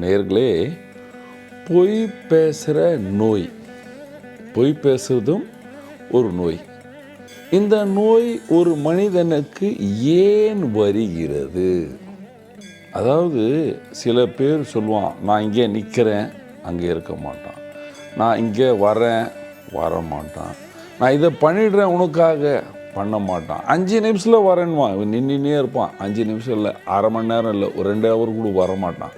நேர்களே பொய் பேசுகிற நோய். பொய் பேசுறதும் ஒரு நோய். இந்த நோய் ஒரு மனிதனுக்கு ஏன் வருகிறது? அதாவது சில பேர் சொல்லுவான் நான் இங்கே நிற்கிறேன் அங்கே இருக்க மாட்டான். நான் இங்கே வரேன் வர மாட்டான் நான் இதை பண்ணிடுறேன் உனக்காக. பண்ண மாட்டான். அஞ்சு நிமிஷத்தில் வரேன்னுவான். இவன் நின்றுனே இருப்பான். அஞ்சு நிமிஷம் இல்லை அரை மணி நேரம் இல்லை ஒரு ரெண்டு ஹவர் கூட வர மாட்டான்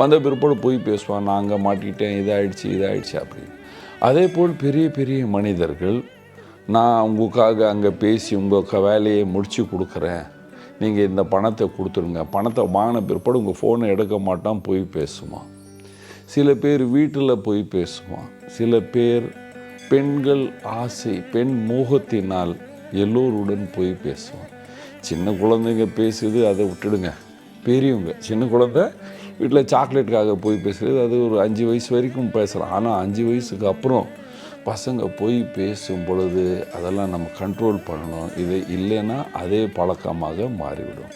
வந்த பிற்பாடு போய் பேசுவான். நான் அங்கே மாட்டிக்கிட்டேன். இதாகிடுச்சு இதாகிடுச்சு அப்படின்னு. அதே போல் பெரிய பெரிய மனிதர்கள் நான் உங்களுக்காக அங்கே பேசி உங்கள் க வேலையை முடித்து கொடுக்குறேன். நீங்கள் இந்த பணத்தை கொடுத்துருங்க பணத்தை வாங்கின பிற்பாடு உங்கள் ஃபோனை எடுக்க மாட்டான். போய் பேசுவான். சில பேர் வீட்டில் போய் பேசுவான். சில பேர் பெண்கள் ஆசை பெண் மோகத்தினால் எல்லோருடன் போய் பேசுவோம். சின்ன குழந்தைங்க பேசுது அதை விட்டுடுங்க. பெரியவங்க சின்ன குழந்த வீட்டில் சாக்லேட்டுக்காக போய் பேசுகிறது அது ஒரு அஞ்சு வயசு வரைக்கும் பேசலாம். ஆனால் அஞ்சு வயசுக்கு அப்புறம் பசங்க போய் பேசும் பொழுது அதெல்லாம் நம்ம கண்ட்ரோல் பண்ணணும். இது இல்லைன்னா அதே பழக்கமாக மாறிவிடும்.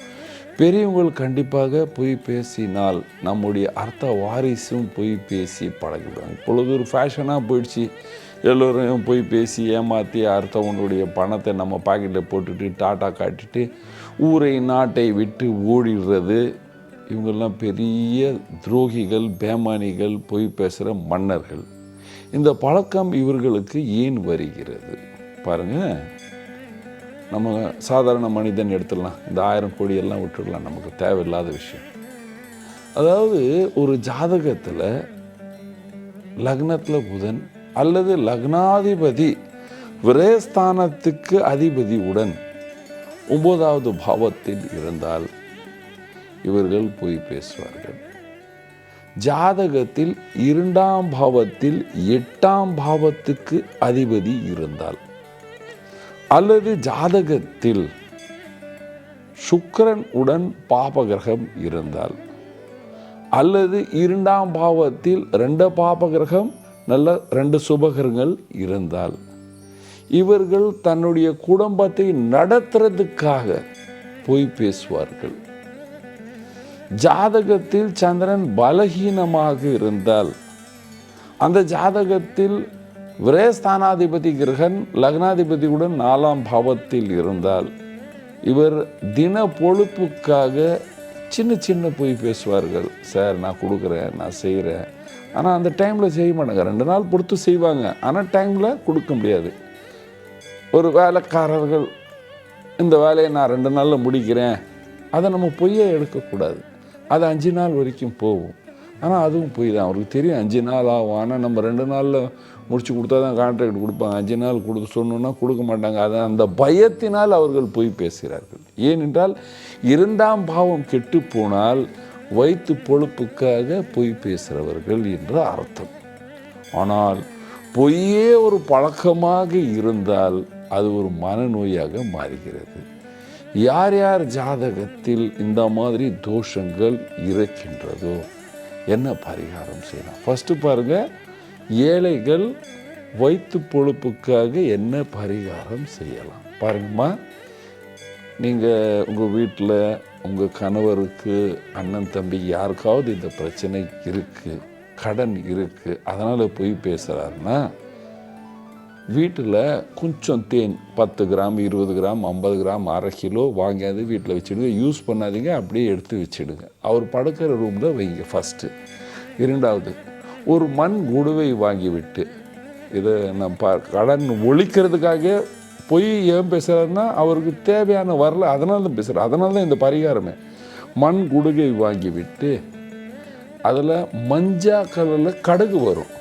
பெரியவங்கள் கண்டிப்பாக பொய் பேசினால் நம்முடைய அர்த்த வாரிசும் பொய் பேசி பழகிவிடுவாங்க. இப்பொழுது ஒரு ஃபேஷனாக போயிடுச்சு. எல்லோரும் போய் பேசி ஏமாற்றி அடுத்தவனுடைய பணத்தை நம்ம பாக்கெட்டில் போட்டுட்டு டாட்டா காட்டிட்டு ஊரை நாட்டை விட்டு ஓடிடுறது. இவங்கெல்லாம் பெரிய துரோகிகள் பேமானிகள் பொய் பேசுகிற மன்னர்கள். இந்த பழக்கம் இவர்களுக்கு ஏன் வருகிறது? பாருங்கள் நம்ம சாதாரண மனிதன் எடுத்துடலாம். இந்த ஆயிரம் கோடியெல்லாம் விட்டுடலாம். நமக்கு தேவையில்லாத விஷயம். அதாவது ஒரு ஜாதகத்தில் லக்னத்தில் புதன் அல்லது லக்னாதிபதி விரயஸ்தானத்துக்கு அதிபதி உடன் ஒன்பதாவது பாவத்தில் இருந்தால் இவர்கள் போய் பேசுவார்கள். ஜாதகத்தில் இரண்டாம் பாவத்தில் எட்டாம் பாவத்துக்கு அதிபதி இருந்தால் அல்லது ஜாதகத்தில் சுக்கரன் உடன் பாபகிரகம் இருந்தால் அல்லது இரண்டாம் பாவத்தில் ரெண்டு பாபகிரகம் நல்ல ரெண்டு சுபகிரகங்கள் இருந்தால் இவர்கள் தன்னுடைய குடும்பத்தை நடத்துறதுக்காக போய் பேசுவார்கள். ஜாதகத்தில் சந்திரன் பலகீனமாக இருந்தால் அந்த ஜாதகத்தில் விரயஸ்தானாதிபதி கிரகன் லக்னாதிபதியுடன் நாலாம் பாவத்தில் இருந்தால் இவர் தின பொழுப்புக்காக சின்ன சின்ன போய் பேசுவார்கள். சார் நான் கொடுக்குறேன் நான் செய்கிறேன். ஆனால் அந்த டைமில் செய்ய மாட்டாங்க. ரெண்டு நாள் பொறுத்து செய்வாங்க. ஆனால் டைமில் கொடுக்க முடியாது. ஒரு வேலைக்காரர்கள் இந்த வேலையை நான் ரெண்டு நாளில் முடிக்கிறேன். அதை நம்ம பொய்யே எடுக்கக்கூடாது. அது அஞ்சு நாள் வரைக்கும் போகும். ஆனால் அதுவும் பொய் தான் அவருக்கு தெரியும் அஞ்சு நாள் ஆகும். ஆனால் நம்ம ரெண்டு நாளில் முடிச்சு கொடுத்தா தான் கான்ட்ராக்ட் கொடுப்பாங்க. அஞ்சு நாள் கொடுக்க சொன்னோன்னா கொடுக்க மாட்டாங்க. அதை அந்த பயத்தினால் அவர்கள் பொய் பேசுகிறார்கள். ஏனென்றால் இரண்டாம் பாவம் கெட்டு போனால் வயிற்று பொழுப்புக்காக பொய் பேசுகிறவர்கள் என்று அர்த்தம். ஆனால் பொய்யே ஒரு பழக்கமாக இருந்தால் அது ஒரு மனநோயாக மாறுகிறது. யார் யார் ஜாதகத்தில் இந்த மாதிரி தோஷங்கள் இருக்கின்றதோ என்ன பரிகாரம் செய்யலாம்? ஃபஸ்ட்டு பாருங்கள் ஏழைகள் வயிற்று பொழுப்புக்காக என்ன பரிகாரம் செய்யலாம்? பாருங்கம்மா நீங்கள் உங்கள் வீட்டில் உங்கள் கணவருக்கு அண்ணன் தம்பி யாருக்காவது இந்த பிரச்சனை இருக்குது கடன் இருக்குது அதனால் போய் பேசுகிறாருன்னா வீட்டில் கொஞ்சம் தேன் பத்து கிராம் இருபது கிராம் ஐம்பது கிராம் அரை கிலோ வாங்கியாந்து வீட்டில் வச்சுடுங்க. யூஸ் பண்ணாதீங்க அப்படியே எடுத்து வச்சுடுங்க. அவர் படுக்கிற ரூமில் வைங்க ஃபஸ்ட்டு இரண்டாவது ஒரு மண் குடுவை வாங்கிவிட்டு இதை நான் பா கடன் ஒழிக்கிறதுக்காக பொய் ஏன் பேசுகிறாருன்னா அவருக்கு தேவையான வரல அதனால தான் பேசுகிறார் அதனால தான் இந்த பரிகாரமே. மண் குடுகை வாங்கிவிட்டு அதில் மஞ்சா கலரில் கடுகு வரும்.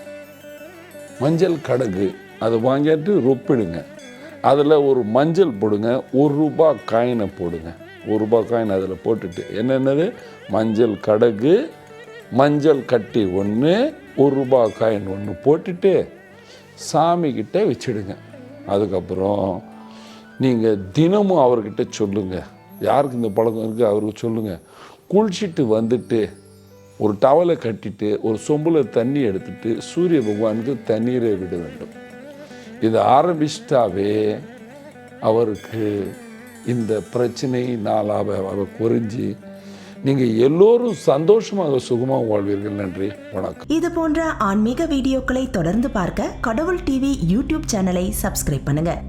மஞ்சள் கடுகு. அதை வாங்கிட்டு ரொப்பிடுங்க. அதில் ஒரு மஞ்சள் போடுங்க ஒரு ரூபா காயினை போடுங்க. ஒரு ரூபா காயின் அதில் போட்டுட்டு என்னென்னது மஞ்சள் கடகு மஞ்சள் கட்டி ஒன்று ஒரு ரூபா காயின் ஒன்று போட்டுட்டு சாமிக்கிட்ட வச்சிடுங்க. அதுக்கப்புறம் நீங்கள் தினமும் அவர்கிட்ட சொல்லுங்கள் யாருக்கு இந்த பழக்கம் இருக்குது அவருக்கு சொல்லுங்கள் குளிச்சுட்டு வந்துட்டு ஒரு டவலை கட்டிட்டு ஒரு சொம்பில் தண்ணி எடுத்துட்டு சூரிய பகவானுக்கு தண்ணீரை விட வேண்டும். இதை ஆரம்பிச்சிட்டாவே அவருக்கு இந்த பிரச்சனை நாளாக அவ குறிஞ்சி நீங்கள் எல்லோரும் சந்தோஷமாக சுகமாக வாழ்வீர்கள். நன்றி. வணக்கம். இது போன்ற ஆன்மீக வீடியோக்களை தொடர்ந்து பார்க்க கடவுள் டிவி யூடியூப் சேனலை சப்ஸ்கிரைப் பண்ணுங்க.